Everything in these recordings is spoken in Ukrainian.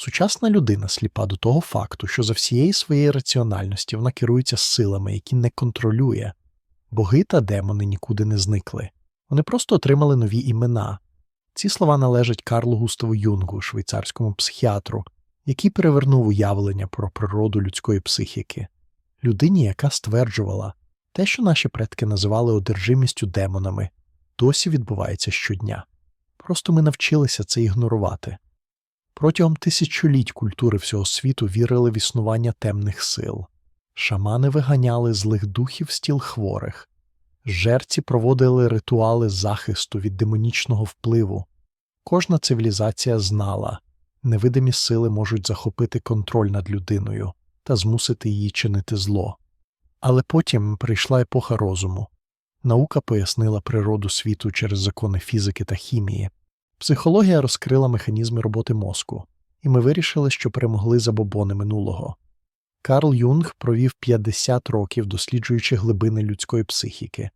Сучасна людина сліпа до того факту, що за всієї своєї раціональності вона керується силами, які не контролює. Боги та демони нікуди не зникли. Вони просто отримали нові імена. Ці слова належать Карлу Густаву Юнгу, швейцарському психіатру, який перевернув уявлення про природу людської психіки, людині, яка стверджувала, те, що наші предки називали одержимістю демонами, досі відбувається щодня. Просто ми навчилися це ігнорувати. Протягом тисячоліть культури всього світу вірили в існування темних сил. Шамани виганяли злих духів з тіл хворих, жерці проводили ритуали захисту від демонічного впливу. Кожна цивілізація знала, невидимі сили можуть захопити контроль над людиною та змусити її чинити зло. Але потім прийшла епоха розуму. Наука пояснила природу світу через закони фізики та хімії. Психологія розкрила механізми роботи мозку, і ми вирішили, що перемогли забобони минулого. Карл Юнг провів 50 років, досліджуючи глибини людської психіки.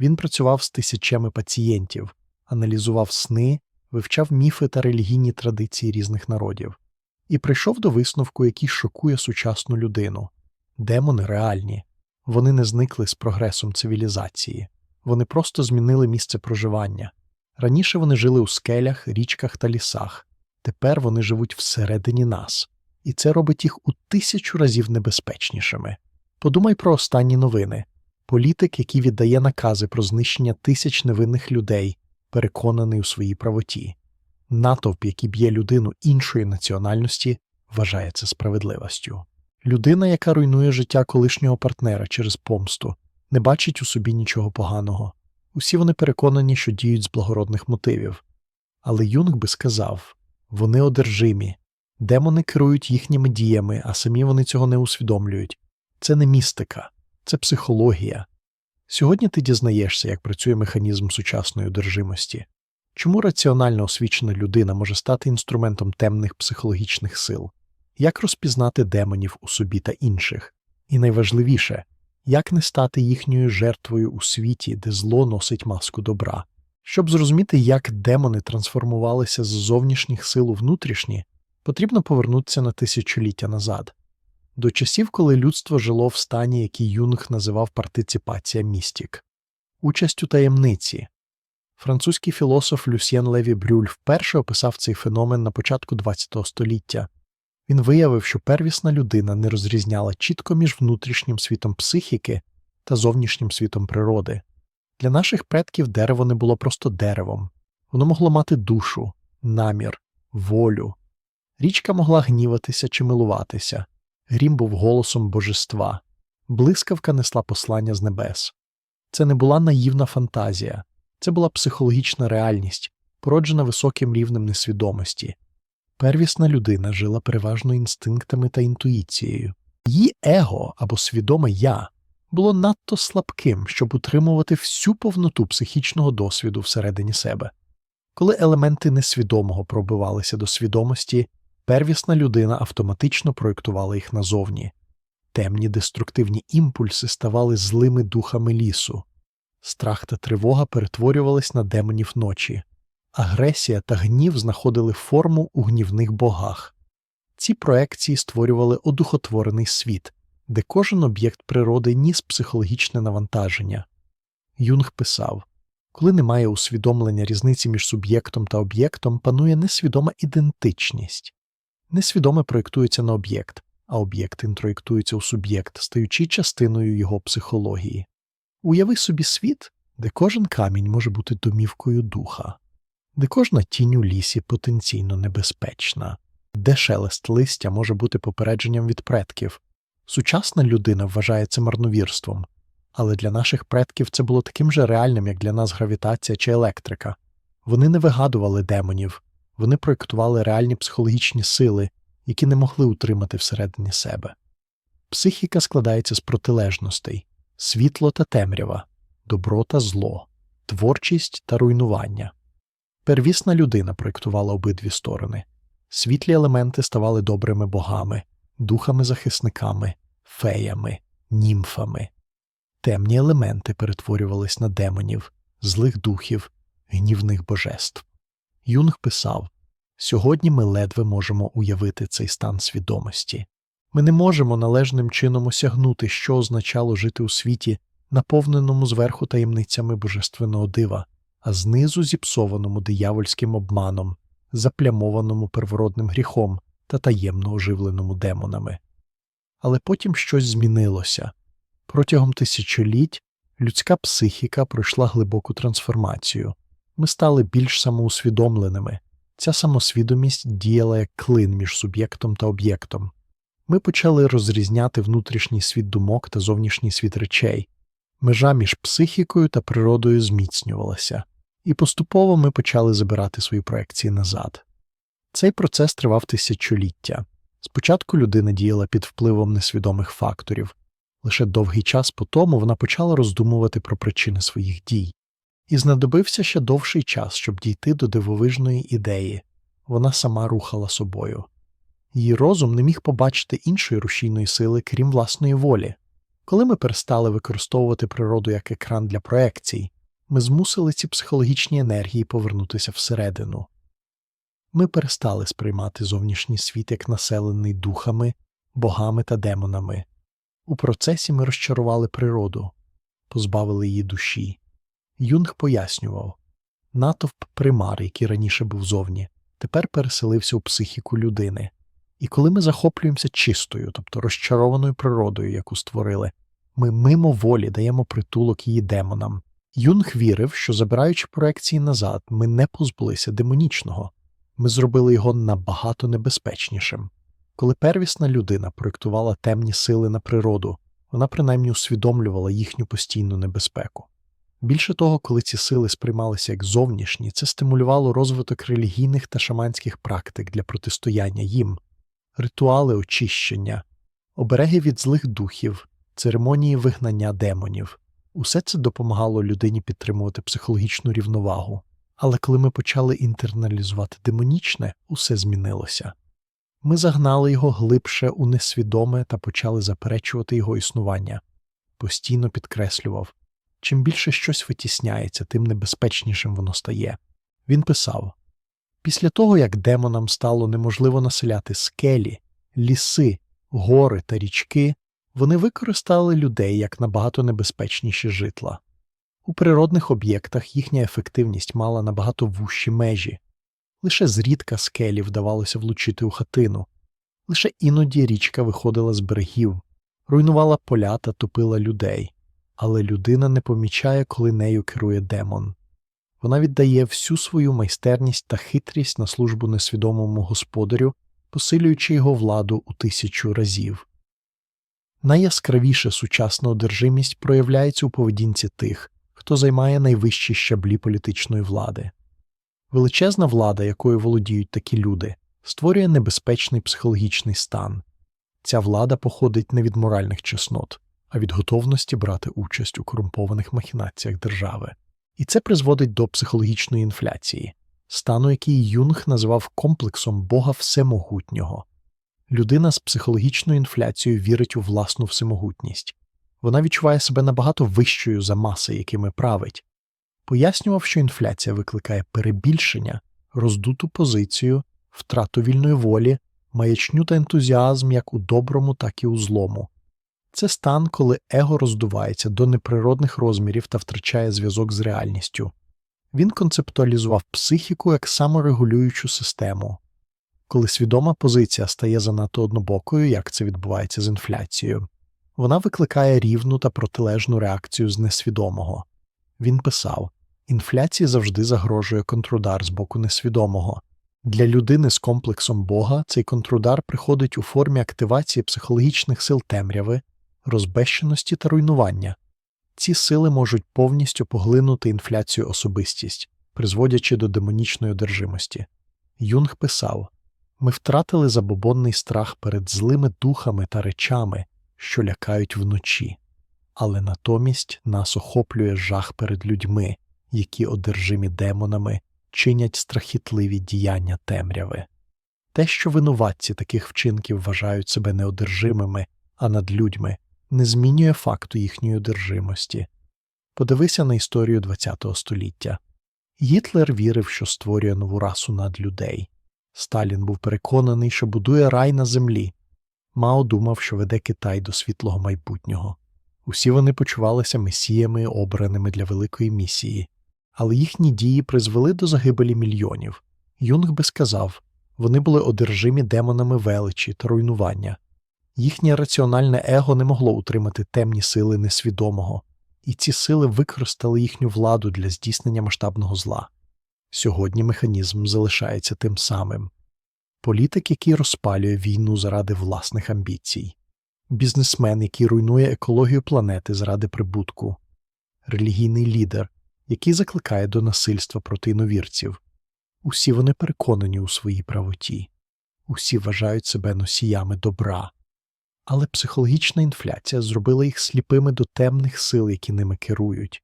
Він працював з тисячами пацієнтів, аналізував сни, вивчав міфи та релігійні традиції різних народів і прийшов до висновку, який шокує сучасну людину. Демони реальні, вони не зникли з прогресом цивілізації, вони просто змінили місце проживання. Раніше вони жили у скелях, річках та лісах, тепер вони живуть всередині нас, і це робить їх у тисячу разів небезпечнішими. Подумай про останні новини політик, який віддає накази про знищення тисяч невинних людей, переконаний у своїй правоті. Натовп, який б'є людину іншої національності, вважає це справедливостю. Людина, яка руйнує життя колишнього партнера через помсту, не бачить у собі нічого поганого. Усі вони переконані, що діють з благородних мотивів. Але Юнг би сказав вони одержимі, демони керують їхніми діями, а самі вони цього не усвідомлюють. Це не містика, це психологія. Сьогодні ти дізнаєшся, як працює механізм сучасної одержимості. Чому раціонально освічена людина може стати інструментом темних психологічних сил? Як розпізнати демонів у собі та інших? І найважливіше, як не стати їхньою жертвою у світі, де зло носить маску добра? Щоб зрозуміти, як демони трансформувалися з зовнішніх сил у внутрішні, потрібно повернутися на тисячоліття назад, до часів, коли людство жило в стані, який Юнг називав партиципація містік, участь у таємниці. Французький філософ Люсьєн Леві Брюль вперше описав цей феномен на початку ХХ століття. Він виявив, що первісна людина не розрізняла чітко між внутрішнім світом психіки та зовнішнім світом природи. Для наших предків дерево не було просто деревом, воно могло мати душу, намір, волю. Річка могла гніватися чи милуватися, грім був голосом божества, блискавка несла послання з небес. Це не була наївна фантазія, це була психологічна реальність, породжена високим рівнем несвідомості. Первісна людина жила переважно інстинктами та інтуїцією. Її его або свідоме я було надто слабким, щоб утримувати всю повноту психічного досвіду всередині себе. Коли елементи несвідомого пробивалися до свідомості, первісна людина автоматично проєктувала їх назовні. Темні деструктивні імпульси ставали злими духами лісу, страх та тривога перетворювались на демонів ночі, агресія та гнів знаходили форму у гнівних богах. Ці проекції створювали одухотворений світ, де кожен об'єкт природи ніс психологічне навантаження. Юнг писав коли немає усвідомлення різниці між суб'єктом та об'єктом, панує несвідома ідентичність. Несвідоме проєктується на об'єкт, а об'єкт інтроєктується у суб'єкт, стаючи частиною його психології. Уяви собі світ, де кожен камінь може бути домівкою духа, де кожна тінь у лісі потенційно небезпечна, де шелест листя може бути попередженням від предків. Сучасна людина вважає це марновірством, але для наших предків це було таким же реальним, як для нас гравітація чи електрика. Вони не вигадували демонів, вони проєктували реальні психологічні сили, які не могли утримати всередині себе. Психіка складається з протилежностей світло та темрява, добро та зло, творчість та руйнування. Первісна людина проєктувала обидві сторони. Світлі елементи ставали добрими богами, духами-захисниками, феями, німфами. Темні елементи перетворювались на демонів, злих духів, гнівних божеств. Юнг писав Сьогодні ми ледве можемо уявити цей стан свідомості. Ми не можемо належним чином осягнути, що означало жити у світі, наповненому зверху таємницями божественного дива, а знизу зіпсованому диявольським обманом, заплямованому первородним гріхом та таємно оживленому демонами. Але потім щось змінилося. Протягом тисячоліть людська психіка пройшла глибоку трансформацію. Ми стали більш самоусвідомленими. Ця самосвідомість діяла як клин між суб'єктом та об'єктом. Ми почали розрізняти внутрішній світ думок та зовнішній світ речей. Межа між психікою та природою зміцнювалася, і поступово ми почали забирати свої проекції назад. Цей процес тривав тисячоліття. Спочатку людина діяла під впливом несвідомих факторів. Лише довгий час по тому вона почала роздумувати про причини своїх дій. І знадобився ще довший час, щоб дійти до дивовижної ідеї вона сама рухала собою. Її розум не міг побачити іншої рушійної сили, крім власної волі. Коли ми перестали використовувати природу як екран для проекцій, ми змусили ці психологічні енергії повернутися всередину. Ми перестали сприймати зовнішній світ як населений духами, богами та демонами. У процесі ми розчарували природу, позбавили її душі. Юнг пояснював натовп примар, який раніше був зовні, тепер переселився у психіку людини. І коли ми захоплюємося чистою, тобто розчарованою природою, яку створили, ми мимо волі даємо притулок її демонам. Юнг вірив, що, забираючи проекції назад, ми не позбулися демонічного, ми зробили його набагато небезпечнішим. Коли первісна людина проєктувала темні сили на природу, вона принаймні усвідомлювала їхню постійну небезпеку. Більше того, коли ці сили сприймалися як зовнішні, це стимулювало розвиток релігійних та шаманських практик для протистояння їм, ритуали очищення, обереги від злих духів, церемонії вигнання демонів. Усе це допомагало людині підтримувати психологічну рівновагу. Але коли ми почали інтерналізувати демонічне, усе змінилося. Ми загнали його глибше у несвідоме та почали заперечувати його існування, постійно підкреслював чим більше щось витісняється, тим небезпечнішим воно стає. Він писав після того, як демонам стало неможливо населяти скелі, ліси, гори та річки, вони використали людей як набагато небезпечніші житла. У природних об'єктах їхня ефективність мала набагато вущі межі. Лише зрідка скелі вдавалося влучити у хатину, лише іноді річка виходила з берегів, руйнувала поля та топила людей, але людина не помічає, коли нею керує демон. Вона віддає всю свою майстерність та хитрість на службу несвідомому господарю, посилюючи його владу у тисячу разів. Найяскравіша сучасна одержимість проявляється у поведінці тих, хто займає найвищі щаблі політичної влади. Величезна влада, якою володіють такі люди, створює небезпечний психологічний стан. Ця влада походить не від моральних чеснот, а від готовності брати участь у корумпованих махінаціях держави. І це призводить до психологічної інфляції, стану, який Юнг назвав комплексом Бога Всемогутнього. Людина з психологічною інфляцією вірить у власну всемогутність, вона відчуває себе набагато вищою за маси, якими править. Пояснював, що інфляція викликає перебільшення, роздуту позицію, втрату вільної волі, маячню та ентузіазм як у доброму, так і у злому. Це стан, коли его роздувається до неприродних розмірів та втрачає зв'язок з реальністю. Він концептуалізував психіку як саморегулюючу систему. Коли свідома позиція стає занадто однобокою, як це відбувається з інфляцією, вона викликає рівну та протилежну реакцію з несвідомого. Він писав інфляції завжди загрожує контрудар з боку несвідомого. Для людини з комплексом Бога цей контрудар приходить у формі активації психологічних сил темряви, розбещеності та руйнування. Ці сили можуть повністю поглинути інфляцію особистість, призводячи до демонічної одержимості. Юнг писав ми втратили забобонний страх перед злими духами та речами, що лякають вночі, але натомість нас охоплює жах перед людьми, які, одержимі демонами, чинять страхітливі діяння темряви. Те, що винуватці таких вчинків вважають себе неодержимими, а над людьми, не змінює факту їхньої одержимості. Подивися на історію ХХ століття. Гітлер вірив, що створює нову расу над людей. Сталін був переконаний, що будує рай на землі. Мао думав, що веде Китай до світлого майбутнього. Усі вони почувалися месіями, обраними для великої місії, але їхні дії призвели до загибелі мільйонів. Юнг би сказав, вони були одержимі демонами величі та руйнування. Їхнє раціональне его не могло утримати темні сили несвідомого, і ці сили використали їхню владу для здійснення масштабного зла. Сьогодні механізм залишається тим самим політик, який розпалює війну заради власних амбіцій, бізнесмен, який руйнує екологію планети заради прибутку, релігійний лідер, який закликає до насильства проти іновірців. Усі вони переконані у своїй правоті, усі вважають себе носіями добра. Але психологічна інфляція зробила їх сліпими до темних сил, які ними керують.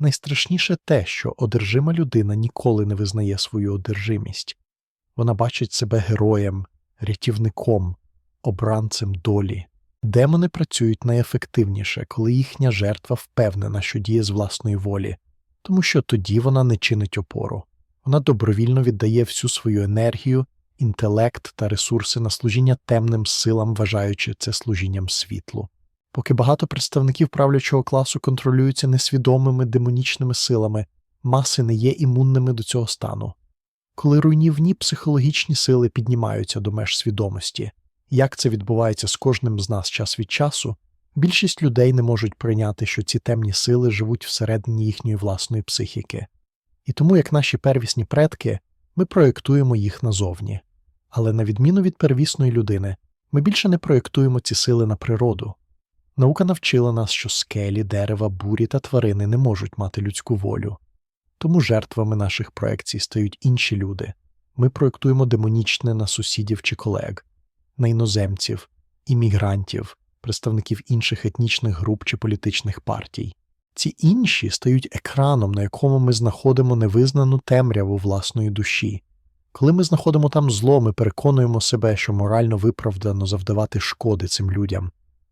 Найстрашніше те, що одержима людина ніколи не визнає свою одержимість. Вона бачить себе героєм, рятівником, обранцем долі. Демони працюють найефективніше, коли їхня жертва впевнена, що діє з власної волі, тому що тоді вона не чинить опору. Вона добровільно віддає всю свою енергію, інтелект та ресурси на служіння темним силам, вважаючи це служінням світлу. Поки багато представників правлячого класу контролюються несвідомими демонічними силами, маси не є імунними до цього стану. Коли руйнівні психологічні сили піднімаються до меж свідомості, як це відбувається з кожним з нас час від часу, більшість людей не можуть прийняти, що ці темні сили живуть всередині їхньої власної психіки. І тому, як наші первісні предки, ми проєктуємо їх назовні. Але на відміну від первісної людини, ми більше не проєктуємо ці сили на природу. Наука навчила нас, що скелі, дерева, бурі та тварини не можуть мати людську волю. Тому жертвами наших проекцій стають інші люди. Ми проєктуємо демонічне на сусідів чи колег, на іноземців, іммігрантів, представників інших етнічних груп чи політичних партій. Ці інші стають екраном, на якому ми знаходимо невизнану темряву власної душі. Коли ми знаходимо там зло, ми переконуємо себе, що морально виправдано завдавати шкоди цим людям,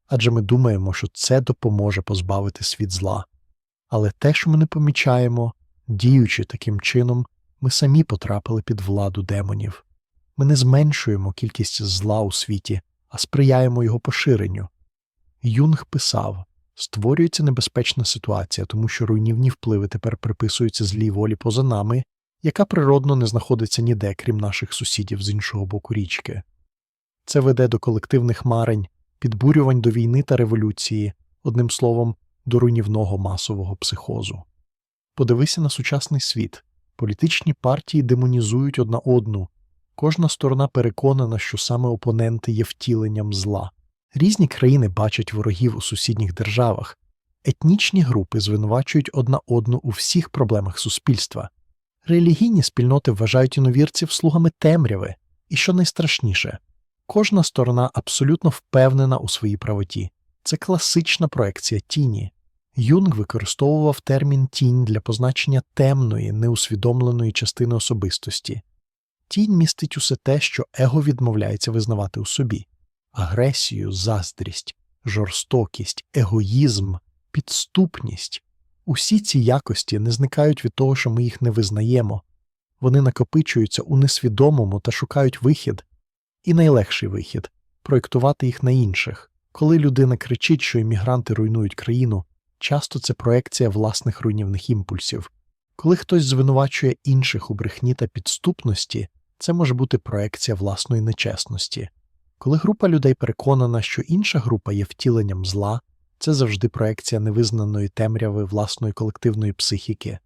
адже ми думаємо, що це допоможе позбавити світ зла. Але те, що ми не помічаємо, діючи таким чином, ми самі потрапили під владу демонів. Ми не зменшуємо кількість зла у світі, а сприяємо його поширенню. Юнг писав створюється небезпечна ситуація, тому що руйнівні впливи тепер приписуються злій волі поза нами, яка природно не знаходиться ніде, крім наших сусідів з іншого боку річки. Це веде до колективних марень, підбурювань до війни та революції, одним словом, до руйнівного масового психозу. Подивися на сучасний світ. Політичні партії демонізують одна одну, кожна сторона переконана, що саме опоненти є втіленням зла. Різні країни бачать ворогів у сусідніх державах, етнічні групи звинувачують одна одну у всіх проблемах суспільства, релігійні спільноти вважають іновірців слугами темряви, і що найстрашніше, кожна сторона абсолютно впевнена у своїй правоті. Це класична проекція тіні. Юнг використовував термін тінь для позначення темної, неусвідомленої частини особистості. Тінь містить усе те, що его відмовляється визнавати у собі агресію, заздрість, жорстокість, егоїзм, підступність. Усі ці якості не зникають від того, що ми їх не визнаємо, вони накопичуються у несвідомому та шукають вихід, і найлегший вихід проєктувати їх на інших. Коли людина кричить, що іммігранти руйнують країну, часто це проекція власних руйнівних імпульсів. Коли хтось звинувачує інших у брехні та підступності, це може бути проекція власної нечесності. Коли група людей переконана, що інша група є втіленням зла, це завжди проекція невизнаної темряви власної колективної психіки.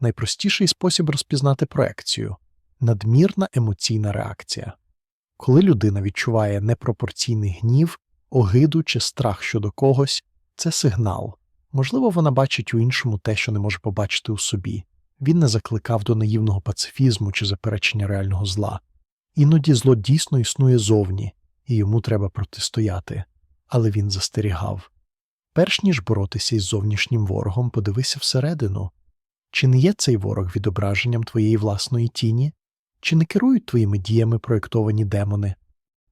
Найпростіший спосіб розпізнати проекцію надмірна емоційна реакція. Коли людина відчуває непропорційний гнів, огиду чи страх щодо когось, це сигнал. Можливо, вона бачить у іншому те, що не може побачити у собі. Він не закликав до наївного пацифізму чи заперечення реального зла. Іноді зло дійсно існує зовні, і йому треба протистояти, але він застерігав. Перш ніж боротися із зовнішнім ворогом, подивися всередину чи не є цей ворог відображенням твоєї власної тіні, чи не керують твоїми діями проєктовані демони?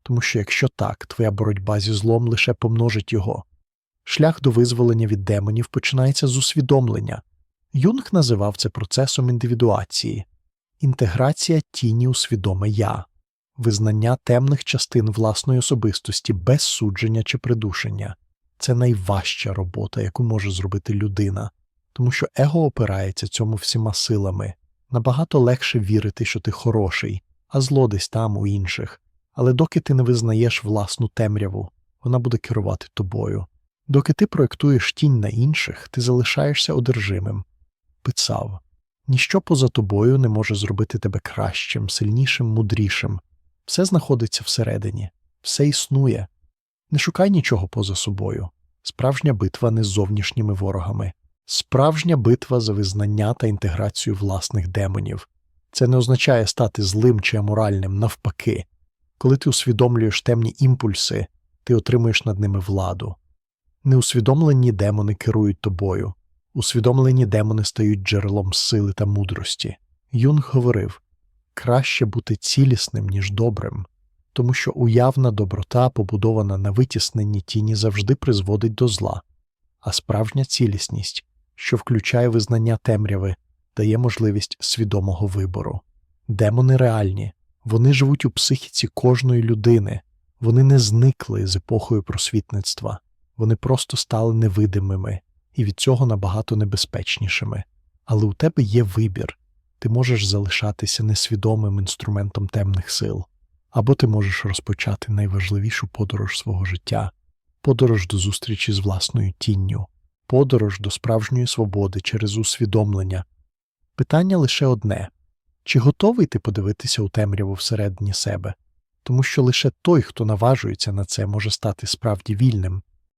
Тому що якщо так, твоя боротьба зі злом лише помножить його. Шлях до визволення від демонів починається з усвідомлення. Юнг називав це процесом індивідуації. інтеграція тіні у свідоме я, визнання темних частин власної особистості без судження чи придушення. Це найважча робота, яку може зробити людина, тому що его опирається цьому всіма силами. Набагато легше вірити, що ти хороший, а зло десь там у інших. Але доки ти не визнаєш власну темряву, вона буде керувати тобою. Доки ти проєктуєш тінь на інших, ти залишаєшся одержимим. Писав ніщо поза тобою не може зробити тебе кращим, сильнішим, мудрішим. Все знаходиться всередині, все існує. Не шукай нічого поза собою. Справжня битва не з зовнішніми ворогами, справжня битва за визнання та інтеграцію власних демонів. Це не означає стати злим чи аморальним, навпаки. Коли ти усвідомлюєш темні імпульси, ти отримуєш над ними владу. Неусвідомлені демони керують тобою, усвідомлені демони стають джерелом сили та мудрості. Юнг говорив краще бути цілісним, ніж добрим, тому що уявна доброта, побудована на витісненні тіні, завжди призводить до зла, а справжня цілісність, що включає визнання темряви, дає можливість свідомого вибору. Демони реальні, вони живуть у психіці кожної людини, вони не зникли з епохою просвітництва, вони просто стали невидимими і від цього набагато небезпечнішими. Але у тебе є вибір. Ти можеш залишатися несвідомим інструментом темних сил, або ти можеш розпочати найважливішу подорож свого життя. Подорож до зустрічі з власною тінню, подорож до справжньої свободи через усвідомлення. Питання лише одне чи готовий ти подивитися у темряву всередині себе? Тому що лише той, хто наважується на це, може стати справді вільним.